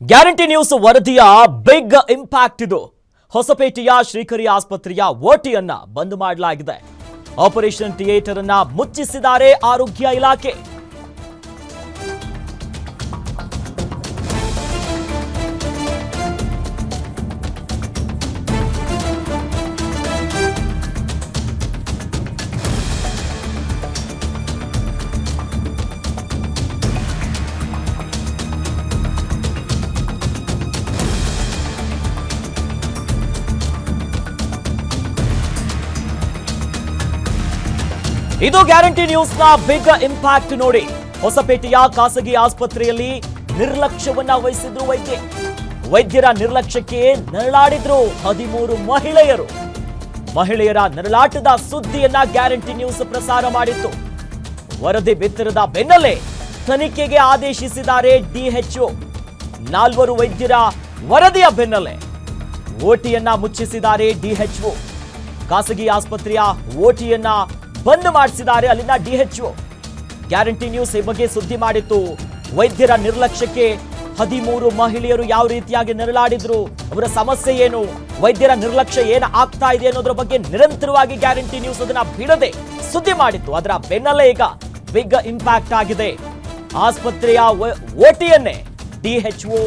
Guarantee news ವರದಿಯ big impact ಇದು. ಹೊಸಪೇಟೆಯ ಶ್ರೀಕರಿ ಆಸ್ಪತ್ರೆಯ ಓಟಿಯನ್ನ ಬಂದ್ ಮಾಡಲಾಗಿದೆ. ಆಪರೇಷನ್ ಥಿಯೇಟರ್ ಅನ್ನ ಮುಚ್ಚಿಸಿದ್ದಾರೆ ಆರೋಗ್ಯ ಇಲಾಖೆ. ಇದು ಗ್ಯಾರಂಟಿ ನ್ಯೂಸ್ನ ಬಿಗ್ ಇಂಪ್ಯಾಕ್ಟ್ ನೋಡಿ. ಹೊಸಪೇಟೆಯ ಖಾಸಗಿ ಆಸ್ಪತ್ರೆಯಲ್ಲಿ ನಿರ್ಲಕ್ಷ್ಯವನ್ನ ವಹಿಸಿದ್ರು ವೈದ್ಯ. ವೈದ್ಯರ ನಿರ್ಲಕ್ಷ್ಯಕ್ಕೆ ನರಳಾಡಿದ್ರು ಹದಿಮೂರು ಮಹಿಳೆಯರು. ಮಹಿಳೆಯರ ನರಳಾಟದ ಸುದ್ದಿಯನ್ನ ಗ್ಯಾರಂಟಿ ನ್ಯೂಸ್ ಪ್ರಸಾರ ಮಾಡಿತ್ತು. ವರದಿ ಬಿತ್ತರದ ಬೆನ್ನಲ್ಲೇ ತನಿಖೆಗೆ ಆದೇಶಿಸಿದ್ದಾರೆ ಡಿಎಚ್ಒ ನಾಲ್ವರು ವೈದ್ಯರ ವರದಿಯ ಬೆನ್ನಲ್ಲೇ ಓಟಿಯನ್ನ ಮುಚ್ಚಿಸಿದ್ದಾರೆ ಡಿಎಚ್ಒ ಖಾಸಗಿ ಆಸ್ಪತ್ರೆಯ ಓಟಿಯನ್ನ ಬಂದ್ ಮಾಡಿಸಿದ್ದಾರೆ ಅಲ್ಲಿನ ಡಿಎಚ್ಒ ಗ್ಯಾರಂಟಿ ನ್ಯೂಸ್ ಈ ಬಗ್ಗೆ ಸುದ್ದಿ ಮಾಡಿತ್ತು. ವೈದ್ಯರ ನಿರ್ಲಕ್ಷ್ಯಕ್ಕೆ ಹದಿಮೂರು ಮಹಿಳೆಯರು ಯಾವ ರೀತಿಯಾಗಿ ನರಳಾಡಿದ್ರು, ಅವರ ಸಮಸ್ಯೆ ಏನು, ವೈದ್ಯರ ನಿರ್ಲಕ್ಷ್ಯ ಏನು ಆಗ್ತಾ ಇದೆ ಅನ್ನೋದ್ರ ಬಗ್ಗೆ ನಿರಂತರವಾಗಿ ಗ್ಯಾರಂಟಿ ನ್ಯೂಸ್ ಅದನ್ನ ಬಿಡದೆ ಸುದ್ದಿ ಮಾಡಿತ್ತು. ಅದರ ಬೆನ್ನಲ್ಲೇ ಈಗ ಬಿಗ್ ಇಂಪ್ಯಾಕ್ಟ್ ಆಗಿದೆ. ಆಸ್ಪತ್ರೆಯ ಓಟಿಯನ್ನೇ ಡಿಎಚ್ಒ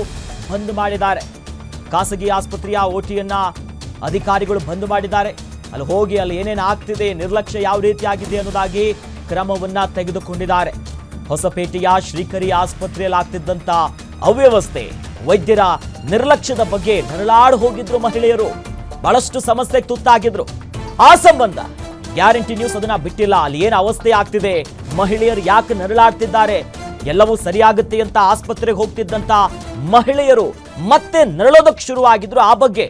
ಬಂದ್ ಮಾಡಿದ್ದಾರೆ. ಖಾಸಗಿ ಆಸ್ಪತ್ರೆಯ ಓಟಿಯನ್ನ ಅಧಿಕಾರಿಗಳು ಬಂದ್ ಮಾಡಿದ್ದಾರೆ. ಅಲ್ಲಿ ಹೋಗಿ ಅಲ್ಲಿ ಏನೇನು ಆಗ್ತಿದೆ, ನಿರ್ಲಕ್ಷ್ಯ ಯಾವ ರೀತಿ ಆಗಿದೆ ಅನ್ನೋದಾಗಿ ಕ್ರಮವನ್ನ ತೆಗೆದುಕೊಂಡಿದ್ದಾರೆ. ಹೊಸಪೇಟೆಯ ಶ್ರೀಕರಿ ಆಸ್ಪತ್ರೆಯಲ್ಲಿ ಆಗ್ತಿದ್ದಂತ ಅವ್ಯವಸ್ಥೆ, ವೈದ್ಯರ ನಿರ್ಲಕ್ಷ್ಯದ ಬಗ್ಗೆ ನರಳಾಡು ಹೋಗಿದ್ರು ಮಹಿಳೆಯರು. ಬಹಳಷ್ಟು ಸಮಸ್ಯೆಗೆ ತುತ್ತಾಗಿದ್ರು. ಆ ಸಂಬಂಧ ಗ್ಯಾರಂಟಿ ನ್ಯೂಸ್ ಅದನ್ನ ಬಿಟ್ಟಿಲ್ಲ. ಅಲ್ಲಿ ಏನು ಅವಸ್ಥೆ ಆಗ್ತಿದೆ, ಮಹಿಳೆಯರು ಯಾಕೆ ನರಳಾಡ್ತಿದ್ದಾರೆ, ಎಲ್ಲವೂ ಸರಿಯಾಗುತ್ತೆ ಅಂತ ಆಸ್ಪತ್ರೆಗೆ ಹೋಗ್ತಿದ್ದಂತ ಮಹಿಳೆಯರು ಮತ್ತೆ ನರಳೋದಕ್ಕೆ ಶುರುವಾಗಿದ್ರು ಆ ಬಗ್ಗೆ.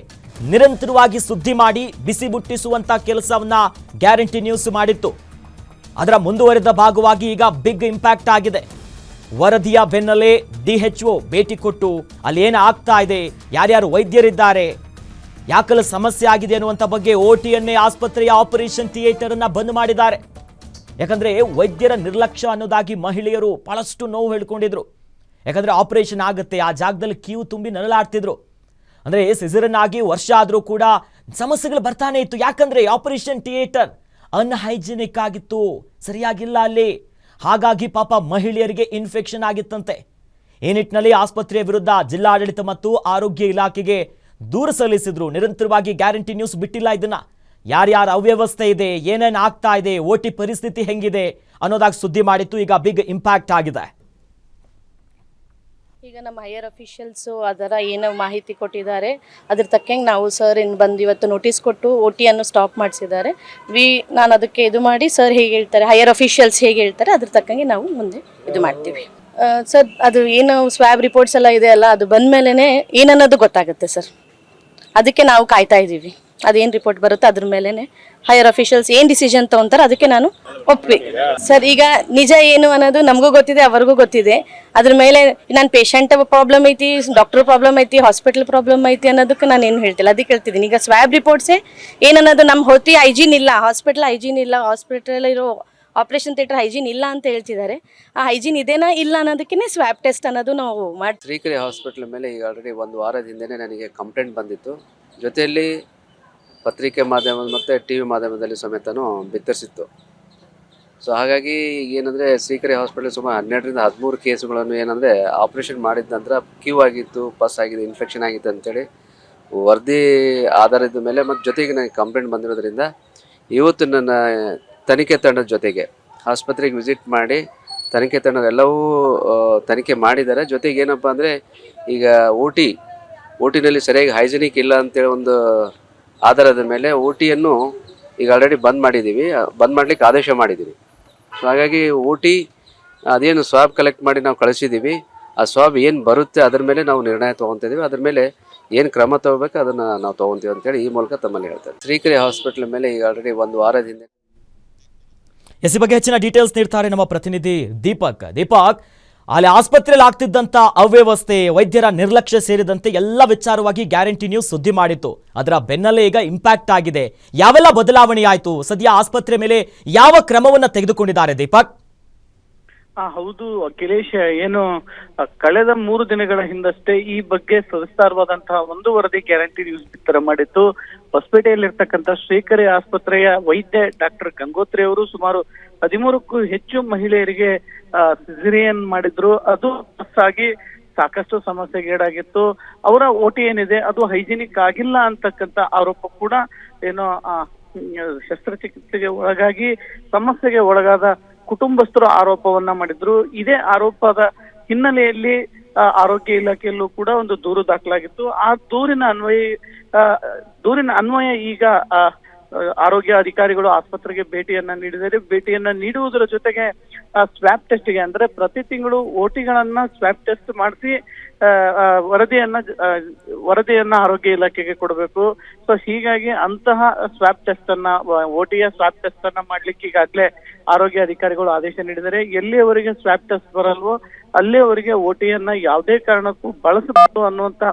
ನಿರಂತರವಾಗಿ ಸುದ್ದಿ ಮಾಡಿ ಬಿಸಿ ಮುಟ್ಟಿಸುವಂತ ಕೆಲಸವನ್ನ ಗ್ಯಾರಂಟಿ ನ್ಯೂಸ್ ಮಾಡಿತ್ತು. ಅದರ ಮುಂದುವರೆದ ಭಾಗವಾಗಿ ಈಗ ಬಿಗ್ ಇಂಪ್ಯಾಕ್ಟ್ ಆಗಿದೆ. ವರದಿಯ ಬೆನ್ನಲ್ಲೇ ಒ ಭೇಟಿ ಕೊಟ್ಟು ಅಲ್ಲಿ ಏನು ಆಗ್ತಾ ಇದೆ, ಯಾರ್ಯಾರು ವೈದ್ಯರಿದ್ದಾರೆ, ಯಾಕಲ ಸಮಸ್ಯೆ ಆಗಿದೆ ಅನ್ನುವಂಥ ಬಗ್ಗೆ ಓಟಿಯನ್ನೇ ಆಸ್ಪತ್ರೆಯ ಆಪರೇಷನ್ ಥಿಯೇಟರ್ ಅನ್ನ ಬಂದ್ ಮಾಡಿದ್ದಾರೆ. ಯಾಕಂದ್ರೆ ವೈದ್ಯರ ನಿರ್ಲಕ್ಷ್ಯ ಅನ್ನೋದಾಗಿ ಮಹಿಳೆಯರು ಬಹಳಷ್ಟು ನೋವು ಹೇಳ್ಕೊಂಡಿದ್ರು. ಯಾಕಂದ್ರೆ ಆಪರೇಷನ್ ಆಗುತ್ತೆ, ಆ ಜಾಗದಲ್ಲಿ ಕ್ಯೂ ತುಂಬಿ ನರಳಾಡ್ತಿದ್ರು. ಅಂದ್ರೆ ಸಿಸರನ್ ಆಗಿ ವರ್ಷ ಆದರೂ ಕೂಡ ಸಮಸ್ಯೆಗಳು ಬರ್ತಾನೆ ಇತ್ತು. ಯಾಕಂದ್ರೆ ಆಪರೇಷನ್ ಥಿಯೇಟರ್ ಅನ್ಹೈಜಿನಿಕ್ ಆಗಿತ್ತು. ಸರಿಯಾಗಿಲ್ಲ ಅಲ್ಲಿ. ಹಾಗಾಗಿ ಪಾಪ ಮಹಿಳೆಯರಿಗೆ ಇನ್ಫೆಕ್ಷನ್ ಆಗಿತ್ತಂತೆ. ಈ ನಿಟ್ಟಿನಲ್ಲಿ ಆಸ್ಪತ್ರೆಯ ವಿರುದ್ಧ ಜಿಲ್ಲಾಡಳಿತ ಮತ್ತು ಆರೋಗ್ಯ ಇಲಾಖೆಗೆ ದೂರ ಸಲ್ಲಿಸಿದ್ರು. ನಿರಂತರವಾಗಿ ಗ್ಯಾರಂಟಿ ನ್ಯೂಸ್ ಬಿಟ್ಟಿಲ್ಲ ಇದನ್ನ. ಯಾರ್ಯಾರ ಅವ್ಯವಸ್ಥೆ ಇದೆ, ಏನೇನು ಆಗ್ತಾ ಇದೆ ಓಟಿ ಪರಿಸ್ಥಿತಿ ಹೆಂಗಿದೆ ಅನ್ನೋದಾಗಿ ಸುದ್ದಿ ಮಾಡಿತ್ತು. ಈಗ ಬಿಗ್ ಇಂಪ್ಯಾಕ್ಟ್ ಆಗಿದೆ. ಈಗ ನಮ್ಮ ಹೈಯರ್ ಅಫಿಷಿಯಲ್ಸು ಅದರ ಏನು ಮಾಹಿತಿ ಕೊಟ್ಟಿದ್ದಾರೆ. ಅದ್ರ ತಕ್ಕಂಗೆ ನಾವು ಸರ್ ಇನ್ನು ಬಂದು ಇವತ್ತು ನೋಟಿಸ್ ಕೊಟ್ಟು ಒ ಟಿಯನ್ನು ಸ್ಟಾಪ್ ಮಾಡಿಸಿದ್ದಾರೆ. ವಿ, ನಾನು ಅದಕ್ಕೆ ಇದು ಮಾಡಿ ಸರ್ ಹೇಗೆ ಹೇಳ್ತಾರೆ ಹೈಯರ್ ಅಫಿಷಿಯಲ್ಸ್ ಹೇಗೆ ಹೇಳ್ತಾರೆ, ಅದ್ರ ತಕ್ಕಂಗೆ ನಾವು ಮುಂದೆ ಇದು ಮಾಡ್ತೀವಿ. ಸರ್ ಅದು ಏನು ಸ್ವ್ಯಾಬ್ ರಿಪೋರ್ಟ್ಸ್ ಎಲ್ಲ ಇದೆ ಅಲ್ಲ, ಅದು ಬಂದ ಮೇಲೇ ಏನನ್ನೋದು ಗೊತ್ತಾಗುತ್ತೆ ಸರ್ ಅದಕ್ಕೆ ನಾವು ಕಾಯ್ತಾ ಇದ್ದೀವಿ. ಅದೇನು ರಿಪೋರ್ಟ್ ಬರುತ್ತೆ ಅದ್ರ ಮೇಲೇ ಹೈಯರ್ ಅಫಿಷಿಯಲ್ಸ್ ಏನ್ ಡಿಸಿಷನ್ ತಗೊಂತಾರ ಅದಕ್ಕೆ ನಾನು ಒಪ್ಪಿ ಸರ್, ಈಗ ನಿಜ ಏನು ಅನ್ನೋದು ನಮಗೂ ಗೊತ್ತಿದೆ, ಅವ್ರಿಗೂ ಗೊತ್ತಿದೆ. ಅದ್ರ ಮೇಲೆ ನಾನು ಪೇಷಂಟ್ ಪ್ರಾಬ್ಲಮ್ ಐತಿ ಡಾಕ್ಟರ್ ಪ್ರಾಬ್ಲಮ್ ಐತಿ ಹಾಸ್ಪಿಟಲ್ ಪ್ರಾಬ್ಲಮ್ ಐತಿ ಅನ್ನೋದಕ್ಕೆ ನಾನು ಏನು ಹೇಳ್ತಿಲ್ಲ. ಅದಕ್ಕೆ ಹೇಳ್ತಿದ್ದೀನಿ ಈಗ ಸ್ವಾಬ್ ರಿಪೋರ್ಟ್ಸೇ ಏನನ್ನೋದು ನಮ್ಮ ಹೊತ್ತಿ ಹೈಜೀನ್ ಇಲ್ಲ ಹಾಸ್ಪಿಟಲ್ ಹೈಜೀನ್ ಇಲ್ಲ ಹಾಸ್ಪಿಟಲ್ ಇರೋ ಆಪರೇಷನ್ ಥಿಯೇಟರ್ ಹೈಜೀನ್ ಇಲ್ಲ ಅಂತ ಹೇಳ್ತಿದ್ದಾರೆ. ಆ ಹೈಜೀನ್ ಇದೇನಾ ಇಲ್ಲ ಅನ್ನೋದಕ್ಕೆ ಸ್ವ್ಯಾಬ್ ಟೆಸ್ಟ್ ಅನ್ನೋದು ನಾವು ಮಾಡಿ ಶ್ರೀಕರಿ ಹಾಸ್ಪಿಟ್ಲ್ ಮೇಲೆ ಈಗ ಆಲ್ರೆಡಿ ಒಂದು ವಾರದ ಹಿಂದೆನೇ ನನಗೆ ಕಂಪ್ಲೇಂಟ್ ಬಂದಿತ್ತು. ಜೊತೆಯಲ್ಲಿ ಪತ್ರಿಕೆ ಮಾಧ್ಯಮ ಮತ್ತು ಟಿ ವಿ ಮಾಧ್ಯಮದಲ್ಲಿ ಸಮೇತನೂ ಬಿತ್ತರಿಸಿತ್ತು. ಸೊ ಹಾಗಾಗಿ ಏನಂದರೆ ಶ್ರೀಕರಿ ಹಾಸ್ಪಿಟಲ್ ಸುಮಾರು ಹನ್ನೆರಡರಿಂದ ಹದಿಮೂರು ಕೇಸುಗಳನ್ನು ಏನಂದರೆ ಆಪ್ರೇಷನ್ ಮಾಡಿದ ನಂತರ ಕ್ಯೂ ಆಗಿತ್ತು, ಪಸ್ ಆಗಿದೆ, ಇನ್ಫೆಕ್ಷನ್ ಆಗಿತ್ತು ಅಂತೇಳಿ ವರದಿ ಆಧಾರದ ಮೇಲೆ ಮತ್ತು ಜೊತೆಗೆ ನನಗೆ ಕಂಪ್ಲೇಂಟ್ ಬಂದಿರೋದ್ರಿಂದ ಇವತ್ತು ನನ್ನ ತನಿಖೆ ತಂಡದ ಜೊತೆಗೆ ಆಸ್ಪತ್ರೆಗೆ ವಿಸಿಟ್ ಮಾಡಿ ತನಿಖೆ ತಂಡದೆಲ್ಲವೂ ತನಿಖೆ ಮಾಡಿದ್ದಾರೆ. ಜೊತೆಗೆ ಏನಪ್ಪ ಅಂದರೆ ಈಗ ಓ ಟಿ, ಓ ಟಿನಲ್ಲಿ ಸರಿಯಾಗಿ ಹೈಜಿನಿಕ್ ಇಲ್ಲ ಅಂತೇಳಿ ಒಂದು ಆಧಾರದ ಮೇಲೆ ಊಟಿಯನ್ನು ಟಿಯನ್ನು ಈಗ ಆಲ್ರೆಡಿ ಬಂದ್ ಮಾಡಿದ್ದೀವಿ. ಬಂದ್ ಮಾಡ್ಲಿಕ್ಕೆ ಆದೇಶ ಮಾಡಿದ್ದೀವಿ. ಸೊ ಹಾಗಾಗಿ ಊಟಿ, ಅದೇನು ಸ್ವಾಬ್ ಕಲೆಕ್ಟ್ ಮಾಡಿ ನಾವು ಕಳಿಸಿದ್ದೀವಿ. ಆ ಸ್ವಾಬ್ ಏನು ಬರುತ್ತೆ ಅದ್ರ ಮೇಲೆ ನಾವು ನಿರ್ಣಯ ತೊಗೊತಿದ್ದೀವಿ. ಅದ್ರ ಮೇಲೆ ಏನು ಕ್ರಮ ತಗೋಬೇಕು ಅದನ್ನು ನಾವು ತೊಗೊತೀವಿ ಅಂತೇಳಿ ಈ ಮೂಲಕ ತಮ್ಮಲ್ಲಿ ಹೇಳ್ತಾರೆ. ಶ್ರೀಕರಿ ಹಾಸ್ಪಿಟ್ಲ್ ಮೇಲೆ ಈಗ ಆಲ್ರೆಡಿ ಒಂದು ವಾರದಿಂದ ಎಸ್ ಬಗ್ಗೆ ಹೆಚ್ಚಿನ ಡೀಟೇಲ್ಸ್ ನೀಡ್ತಾರೆ ನಮ್ಮ ಪ್ರತಿನಿಧಿ ದೀಪಕ್. ದೀಪಕ್ ಅಲ್ಲಿ ಆಸ್ಪತ್ರೆಯಲ್ಲಿ ಆಗ್ತಿದ್ದಂತ ಅವ್ಯವಸ್ಥೆ, ವೈದ್ಯರ ನಿರ್ಲಕ್ಷ್ಯ ಸೇರಿದಂತೆ ಎಲ್ಲ ವಿಚಾರವಾಗಿ ಗ್ಯಾರಂಟಿ ನ್ಯೂಸ್ ಸುದ್ದಿ ಮಾಡಿತ್ತು. ಅದರ ಬೆನ್ನಲ್ಲೇ ಈಗ ಇಂಪ್ಯಾಕ್ಟ್ ಆಗಿದೆ. ಯಾವೆಲ್ಲ ಬದಲಾವಣೆ ಆಯಿತು? ಸದ್ಯ ಆಸ್ಪತ್ರೆ ಮೇಲೆ ಯಾವ ಕ್ರಮವನ್ನ ತೆಗೆದುಕೊಂಡಿದ್ದಾರೆ ದೀಪಕ್? ಹೌದು, ಅಖಿಲೇಶ್, ಏನು ಕಳೆದ ಮೂರು ದಿನಗಳ ಹಿಂದಷ್ಟೇ ಈ ಬಗ್ಗೆ ಸವಿಸ್ತಾರವಾದಂತಹ ಒಂದು ವರದಿ ಗ್ಯಾರಂಟಿ ನ್ಯೂಸ್ ಬಿತ್ತರ ಮಾಡಿತ್ತು. ಹೊಸಪೇಟೆಯಲ್ಲಿರ್ತಕ್ಕಂಥ ಶ್ರೀಕರಿ ಆಸ್ಪತ್ರೆಯ ವೈದ್ಯ ಡಾಕ್ಟರ್ ಗಂಗೋತ್ರಿ ಅವರು ಸುಮಾರು ಹದಿಮೂರಕ್ಕೂ ಹೆಚ್ಚು ಮಹಿಳೆಯರಿಗೆ ಸಿಜರಿಯನ್ ಮಾಡಿದ್ರು. ಅದು ಆಗಿ ಸಾಕಷ್ಟು ಸಮಸ್ಯೆಗೀಡಾಗಿತ್ತು ಅವರ ಓಟಿ ಏನಿದೆ, ಅದು ಹೈಜಿನಿಕ್ ಆಗಿಲ್ಲ ಅಂತಕ್ಕಂತ ಆರೋಪ ಕೂಡ, ಏನೋ ಶಸ್ತ್ರಚಿಕಿತ್ಸೆಗೆ ಒಳಗಾಗಿ ಸಮಸ್ಯೆಗೆ ಒಳಗಾದ ಕುಟುಂಬಸ್ಥರು ಆರೋಪವನ್ನ ಮಾಡಿದ್ರು. ಇದೇ ಆರೋಪದ ಹಿನ್ನೆಲೆಯಲ್ಲಿ ಆರೋಗ್ಯ ಇಲಾಖೆಯಲ್ಲೂ ಕೂಡ ಒಂದು ದೂರು ದಾಖಲಾಗಿತ್ತು. ಆ ದೂರಿನ ಅನ್ವಯ ದೂರಿನ ಅನ್ವಯ ಈಗ ಆರೋಗ್ಯ ಅಧಿಕಾರಿಗಳು ಆಸ್ಪತ್ರೆಗೆ ಭೇಟಿಯನ್ನ ನೀಡಿದರೆ ಭೇಟಿಯನ್ನ ನೀಡುವುದರ ಜೊತೆಗೆ ಸ್ವಾಬ್ ಟೆಸ್ಟ್ಗೆ ಅಂದ್ರೆ ಪ್ರತಿ ತಿಂಗಳು ಓಟಿಗಳನ್ನ ಸ್ವಾಪ್ ಟೆಸ್ಟ್ ಮಾಡಿಸಿ ವರದಿಯನ್ನ ವರದಿಯನ್ನ ಆರೋಗ್ಯ ಇಲಾಖೆಗೆ ಕೊಡಬೇಕು. ಸೊ ಹೀಗಾಗಿ ಅಂತಹ ಸ್ವಾಬ್ ಟೆಸ್ಟ್ ಅನ್ನ ಓಟಿಯ ಸ್ವಾಬ್ ಟೆಸ್ಟ್ ಅನ್ನ ಮಾಡ್ಲಿಕ್ಕೆ ಈಗಾಗಲೇ ಆರೋಗ್ಯ ಅಧಿಕಾರಿಗಳು ಆದೇಶ ನೀಡಿದರೆ ಎಲ್ಲಿಯವರೆಗೆ ಸ್ವಾಬ್ ಟೆಸ್ಟ್ ಬರಲ್ವೋ ಅಲ್ಲಿಯವರೆಗೆ ಓಟಿಯನ್ನ ಯಾವುದೇ ಕಾರಣಕ್ಕೂ ಬಳಸಬಾರದು ಅನ್ನುವಂತ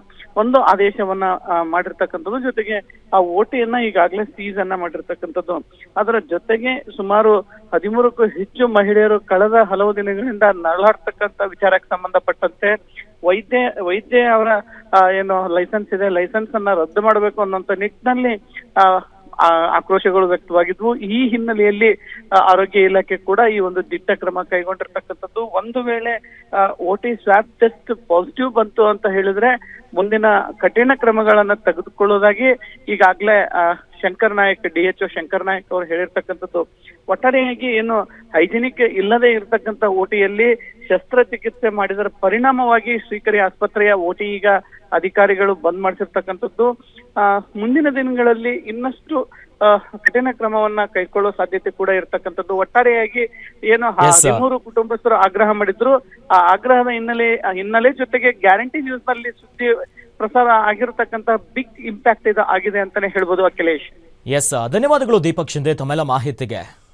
ಒಂದು ಆದೇಶವನ್ನ ಮಾಡಿರ್ತಕ್ಕಂಥದ್ದು. ಜೊತೆಗೆ ಆ ಓಟಿಯನ್ನ ಈಗಾಗಲೇ ಸೀಸ್ ಅನ್ನ ಮಾಡಿರ್ತಕ್ಕಂಥದ್ದು. ಅದರ ಜೊತೆಗೆ ಸುಮಾರು ಹದಿಮೂರಕ್ಕೂ ಹೆಚ್ಚು ಮಹಿಳೆಯರು ಕಳೆದ ಹಲವು ದಿನಗಳಿಂದ ನರಳಾಡ್ತಕ್ಕಂಥ ವಿಚಾರಕ್ಕೆ ಸಂಬಂಧಪಟ್ಟಂತೆ ವೈದ್ಯ ವೈದ್ಯ ಅವರ ಏನು ಲೈಸೆನ್ಸ್ ಇದೆ ಲೈಸೆನ್ಸ್ ಅನ್ನ ರದ್ದು ಮಾಡಬೇಕು ಅನ್ನೋಂತ ನಿಟ್ಟಿನಲ್ಲಿ ಆಕ್ರೋಶಗಳು ವ್ಯಕ್ತವಾಗಿದ್ವು. ಈ ಹಿನ್ನೆಲೆಯಲ್ಲಿ ಆರೋಗ್ಯ ಇಲಾಖೆ ಕೂಡ ಈ ಒಂದು ದಿಟ್ಟ ಕ್ರಮ ಕೈಗೊಂಡಿರ್ತಕ್ಕಂಥದ್ದು. ಒಂದು ವೇಳೆ ಓಟಿ ಸ್ವಾಬ್ ಟೆಸ್ಟ್ ಪಾಸಿಟಿವ್ ಬಂತು ಅಂತ ಹೇಳಿದ್ರೆ, ಮುಂದಿನ ಕಠಿಣ ಕ್ರಮಗಳನ್ನ ತೆಗೆದುಕೊಳ್ಳೋದಾಗಿ ಈಗಾಗಲೇ ಶಂಕರ್ ನಾಯಕ್ ಡಿ ಎಚ್ ಶಂಕರ್ ನಾಯಕ್ ಅವರು ಹೇಳಿರ್ತಕ್ಕಂಥದ್ದು. ಒಟ್ಟಾರೆಯಾಗಿ ಏನು ಹೈಜಿನಿಕ್ ಇಲ್ಲದೆ ಇರತಕ್ಕಂತ ಓಟಿಯಲ್ಲಿ ಶಸ್ತ್ರಚಿಕಿತ್ಸೆ ಮಾಡಿದರ ಪರಿಣಾಮವಾಗಿ ಶ್ರೀಕರಿ ಆಸ್ಪತ್ರೆಯ ಓಟಿ ಈಗ ಅಧಿಕಾರಿಗಳು ಬಂದ್ ಮಾಡಿಸಿರ್ತಕ್ಕಂಥದ್ದು. ಆ, ಮುಂದಿನ ದಿನಗಳಲ್ಲಿ ಇನ್ನಷ್ಟು ಕಠಿಣ ಕ್ರಮವನ್ನ ಕೈಗೊಳ್ಳುವ ಸಾಧ್ಯತೆ ಕೂಡ ಇರತಕ್ಕಂಥದ್ದು. ಒಟ್ಟಾರೆಯಾಗಿ ಏನು. ಹದಿಮೂರು ಕುಟುಂಬಸ್ಥರು ಆಗ್ರಹ ಮಾಡಿದ್ರು. ಆ ಆಗ್ರಹದ ಹಿನ್ನೆಲೆ ಹಿನ್ನೆಲೆ ಜೊತೆಗೆ ಗ್ಯಾರಂಟಿ ನ್ಯೂಸ್ನಲ್ಲಿ ಸುದ್ದಿ ಪ್ರಸಾರ ಆಗಿರತಕ್ಕಂತ ಬಿಗ್ ಇಂಪ್ಯಾಕ್ಟ್ ಇದು ಆಗಿದೆ ಅಂತಾನೆ ಹೇಳ್ಬೋದು ಅಖಿಲೇಶ್. ಎಸ್ ಧನ್ಯವಾದಗಳು ದೀಪಕ್ ಶಿಂದೆ ತಮ್ಮೆಲ್ಲ ಮಾಹಿತಿಗೆ.